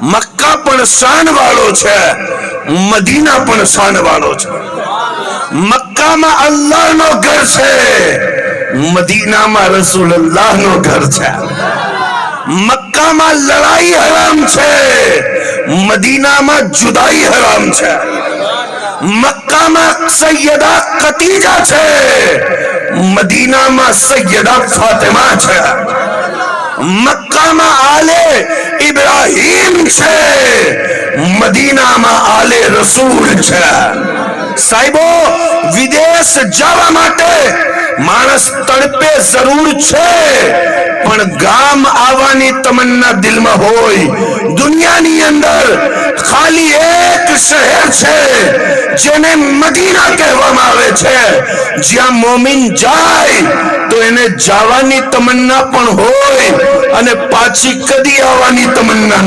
Mecca પણ શાન વાળો છે, મદીના પણ શાન વાળો છે. મક્કામાં અલ્લાહનો ઘર છે, મદીનામાં રસૂલુલ્લાહનો ઘર છે. મક્કામાં લડાઈ હરામ છે, મદીનામાં જુદાઈ હરામ છે. મક્કામાં સૈયદા કતીજા છે, મદીનામાં સૈયદા ફાતિમા છે. મક્કામાં આલે ઇબ્રાહીમ છે મદીનામાં આલે રસૂલ છે સાહેબો વિદેશ જવા માટે માણસ તડપે જરૂર છે પણ ગામ આવવાની તમન્ના દિલમાં હોય દુનિયાની અંદર ખાલી એક શહેર છે જેને મદીના કહેવામાં આવે છે જ્યાં મોમિન જાય તો એને જવાની તમન્ના પણ હોય અને પાછી કદી આવવાની તમન્ના